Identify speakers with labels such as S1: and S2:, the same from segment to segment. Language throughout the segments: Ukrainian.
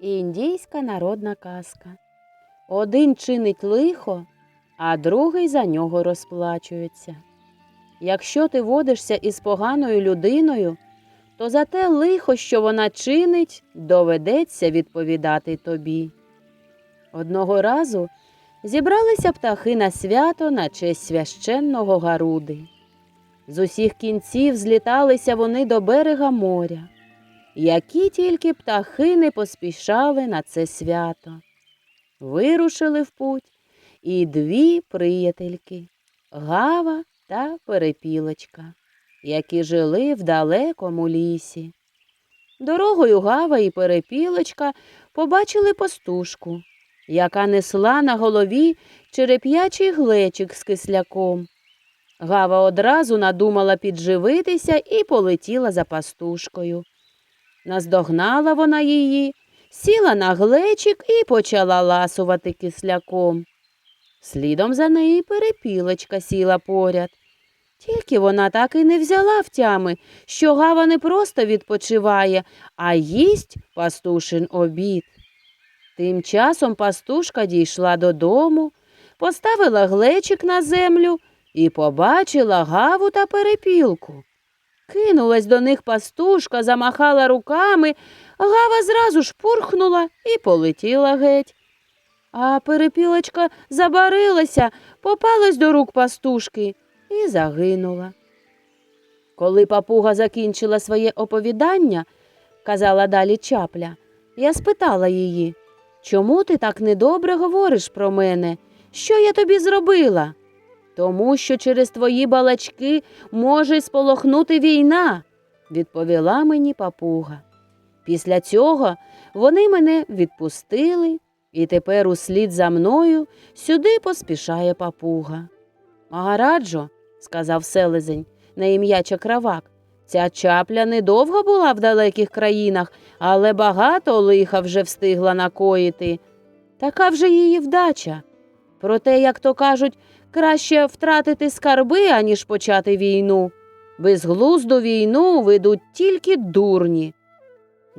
S1: індійська народна казка. Один чинить лихо, а другий за нього розплачується. Якщо ти водишся із поганою людиною, то за те лихо, що вона чинить, доведеться відповідати тобі. Одного разу зібралися птахи на свято на честь священного Гаруди. З усіх кінців зліталися вони до берега моря. Які тільки птахи не поспішали на це свято. Вирушили в путь і дві приятельки Гава та Перепілочка, які жили в далекому лісі. Дорогою Гава і Перепілочка побачили пастушку, яка несла на голові череп'ячий глечик з кисляком. Гава одразу надумала підживитися і полетіла за пастушкою. Наздогнала вона її, сіла на глечик і почала ласувати кисляком. Слідом за нею перепілочка сіла поряд. Тільки вона так і не взяла втями, що гава не просто відпочиває, а їсть пастушин обід. Тим часом пастушка дійшла додому, поставила глечик на землю і побачила гаву та перепілку. Кинулась до них пастушка, замахала руками, гава зразу ж пурхнула і полетіла геть. А перепілочка забарилася, попалась до рук пастушки і загинула. Коли папуга закінчила своє оповідання, казала далі чапля, я спитала її, чому ти так недобре говориш про мене? Що я тобі зробила? Тому що через твої балачки може сполохнути війна, відповіла мені папуга. Після цього вони мене відпустили, і тепер услід за мною сюди поспішає папуга. Магараджо, сказав селезень на ім'я Чакравак, ця чапля недовго була в далеких країнах, але багато лиха вже встигла накоїти. Така вже її вдача. Проте, як то кажуть, краще втратити скарби, аніж почати війну. Безглузду війну ведуть тільки дурні.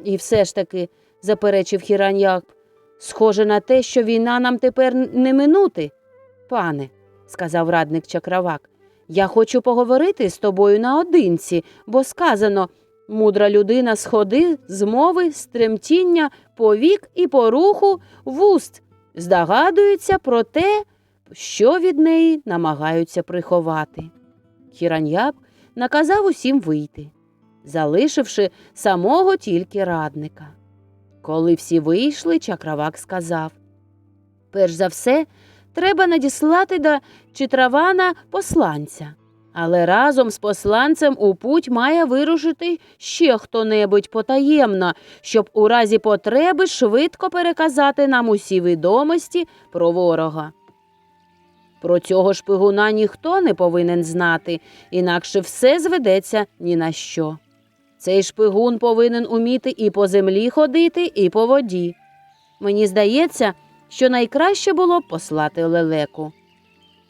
S1: І все ж таки, заперечив Хіраньяк, схоже на те, що війна нам тепер не минути. Пане, сказав радник Чакравак, я хочу поговорити з тобою наодинці, бо сказано мудра людина сходи з мови, з тремтіння, повік і поруху вуст, здогадується про те, що від неї намагаються приховати. Хіраньяб наказав усім вийти, залишивши самого тільки радника. Коли всі вийшли, чакравак сказав Перш за все, треба надіслати до Читравана посланця. Але разом з посланцем у путь має вирушити ще хто-небудь потаємно, щоб у разі потреби швидко переказати нам усі відомості про ворога. Про цього шпигуна ніхто не повинен знати, інакше все зведеться ні на що. Цей шпигун повинен уміти і по землі ходити, і по воді. Мені здається, що найкраще було послати лелеку.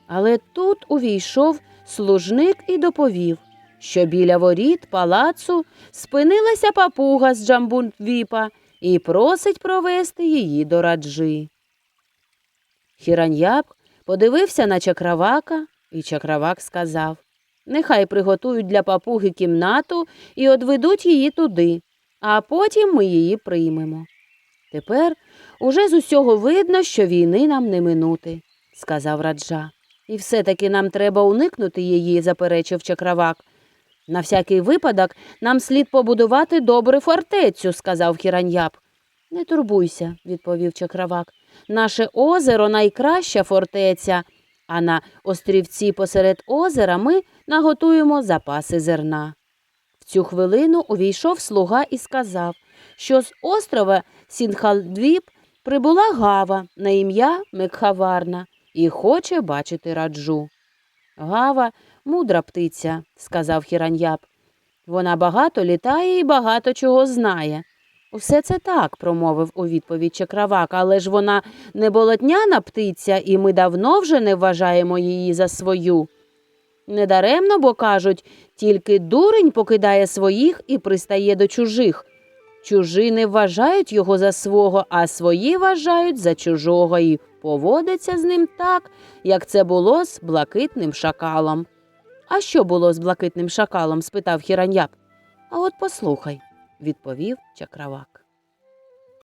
S1: Але тут увійшов служник і доповів, що біля воріт палацу спинилася папуга з Джамбунвіпа і просить провести її до раджи. Хіраньяб подивився на чакравака, і чакравак сказав Нехай приготують для папуги кімнату і одведуть її туди, а потім ми її приймемо. Тепер уже з усього видно, що війни нам не минути, сказав раджа. І все-таки нам треба уникнути її, заперечив чакравак. На всякий випадок нам слід побудувати добру фортецю, сказав Хіраньяб. Не турбуйся, відповів чакравак. Наше озеро найкраща фортеця, а на острівці посеред озера ми наготуємо запаси зерна. В цю хвилину увійшов слуга і сказав, що з острова Сінхалдвіп прибула гава на ім'я Мекхаварна і хоче бачити раджу. Гава мудра птиця, сказав Хіраньяб. Вона багато літає і багато чого знає. Усе це так, промовив у відповідь Чакравак, але ж вона не болотняна птиця, і ми давно вже не вважаємо її за свою. Недаремно, бо кажуть, тільки дурень покидає своїх і пристає до чужих. Чужі не вважають його за свого, а свої вважають за чужого і поводиться з ним так, як це було з блакитним шакалом. А що було з блакитним шакалом? спитав Хіраняб. А от послухай, відповів чакравак.